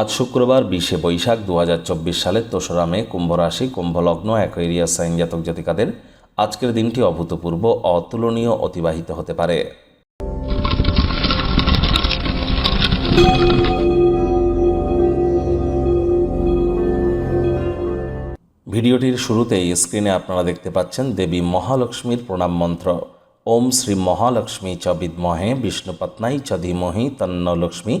আজ শুক্রবার বিশে বৈশাখ দু হাজার চব্বিশ সালের দোসরা মে কুম্ভ রাশি কুম্ভ লগ্ন সাইন জাতক জাতিকাদের আজকের দিনটি অভূতপূর্ব, অতুলনীয়, অতিবাহিত হতে পারে। ভিডিওটির শুরুতেই স্ক্রিনে আপনারা দেখতে পাচ্ছেন দেবী মহালক্ষ্মীর প্রণাম মন্ত্র। ওম শ্রী মহালক্ষ্মী চ বিদ্মহে বিষ্ণুপত্নাই চ ধীমহি তন্ন লক্ষ্মী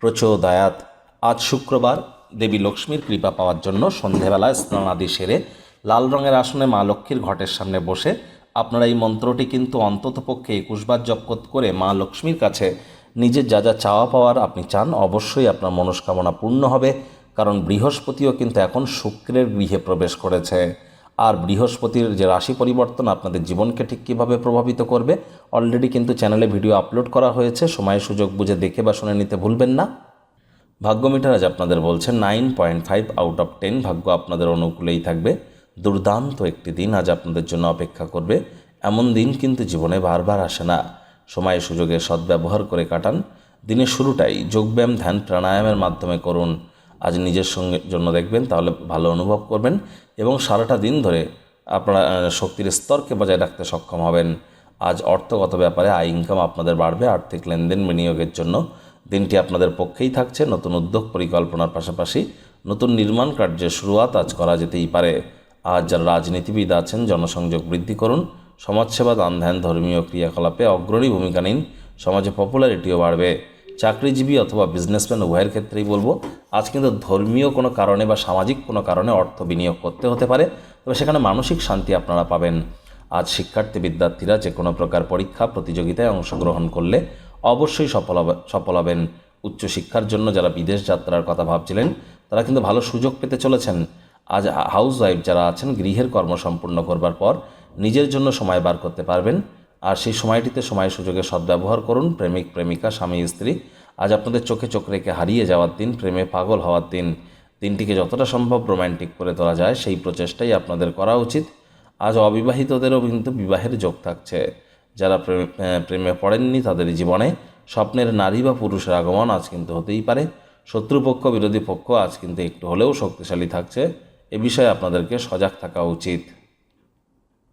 প্রচোদয়াত। আজ শুক্রবার দেবী লক্ষ্মীর কৃপা পাওয়ার জন্য সন্ধেবেলায় স্নানাদি সেরে লাল রঙের আসনে মা লক্ষ্মীর ঘটের সামনে বসে আপনারা এই মন্ত্রটি কিন্তু অন্ততপক্ষে একুশবার জপ করে মা লক্ষ্মীর কাছে নিজের যা যা চাওয়া পাওয়ার আপনি চান, অবশ্যই আপনার মনস্কামনা পূর্ণ হবে, কারণ বৃহস্পতিও কিন্তু এখন শুক্রের গৃহে প্রবেশ করেছে। আর বৃহস্পতির যে রাশি পরিবর্তন আপনাদের জীবনকে ঠিক কীভাবে প্রভাবিত করবে অলরেডি কিন্তু চ্যানেলে ভিডিও আপলোড করা হয়েছে, সময় সুযোগ বুঝে দেখে বা শুনে নিতে ভুলবেন না। ভাগ্য মিটার আজ আপনাদের বলছে nine point five out of ten ভাগ্য আপনাদের অনুকূলেই থাকবে। দুর্দান্ত একটি দিন আজ আপনাদের জন্য অপেক্ষা করবে। এমন দিন কিন্তু জীবনে বারবার আসে না। সময় সুযোগে সদ্ব্যবহার করে কাটান। দিনের শুরুটাই যোগব্যায়াম, ধ্যান, প্রাণায়ামের মাধ্যমে করুন। আজ নিজের সঙ্গে জন্য দেখবেন, তাহলে ভালো অনুভব করবেন এবং সারাটা দিন ধরে আপনারা শক্তির স্তরকে বজায় রাখতে সক্ষম হবেন। আজ অর্থগত ব্যাপারে আয় ইনকাম আপনাদের বাড়বে। আর্থিক লেনদেন, বিনিয়োগের জন্য দিনটি আপনাদের পক্ষেই থাকছে। নতুন উদ্যোগ পরিকল্পনার পাশাপাশি নতুন নির্মাণ কার্যের শুরুয়াত আজ করা যেতেই পারে। আজ যারা রাজনীতিবিদ আছেন, জনসংযোগ বৃদ্ধি করুন। সমাজসেবা, দান ধ্যান, ধর্মীয় ক্রিয়াকলাপে অগ্রণী ভূমিকা নিন। সমাজে পপুলারিটিও বাড়বে। চাকরিজীবী অথবা বিজনেসম্যান উভয়ের ক্ষেত্রেই বলব, আজ কিন্তু ধর্মীয় কোনো কারণে বা সামাজিক কোনো কারণে অর্থ বিনিয়োগ করতে হতে পারে, তবে সেখানে মানসিক শান্তি আপনারা পাবেন। আজ শিক্ষার্থী, বিদ্যার্থীরা যে কোনো প্রকার পরীক্ষা, প্রতিযোগিতায় অংশগ্রহণ করলে অবশ্যই সফল সফল হবেন। উচ্চশিক্ষার জন্য যারা বিদেশ যাত্রার কথা ভাবছিলেন, তারা কিন্তু ভালো সুযোগ পেতে চলেছেন। আজ হাউস ওয়াইফ যারা আছেন, গৃহের কর্ম সম্পূর্ণ করবার পর নিজের জন্য সময় বার করতে পারবেন। আর সেই সময়টিতে সময় সুযোগে সদ্ব্যবহার করুন। প্রেমিক, প্রেমিকা, স্বামী, স্ত্রী। আজ আপনাদের চোখে চোখ রেখে হারিয়ে যাওয়ার দিন, প্রেমে পাগল হওয়ার দিন। দিনটিকে যতটা সম্ভব রোম্যান্টিক করে তোলা যায়, সেই প্রচেষ্টাই আপনাদের করা উচিত। আজ অবিবাহিতদেরও কিন্তু বিবাহের যোগ থাকছে। যারা প্রেমে পড়েননি তাদের জীবনে স্বপ্নের নারী বা পুরুষের আগমন আজ কিন্তু হতেই পারে। শত্রুপক্ষ, বিরোধী পক্ষ আজ কিন্তু একটু হলেও শক্তিশালী থাকছে। এ বিষয়ে আপনাদেরকে সজাগ থাকা উচিত।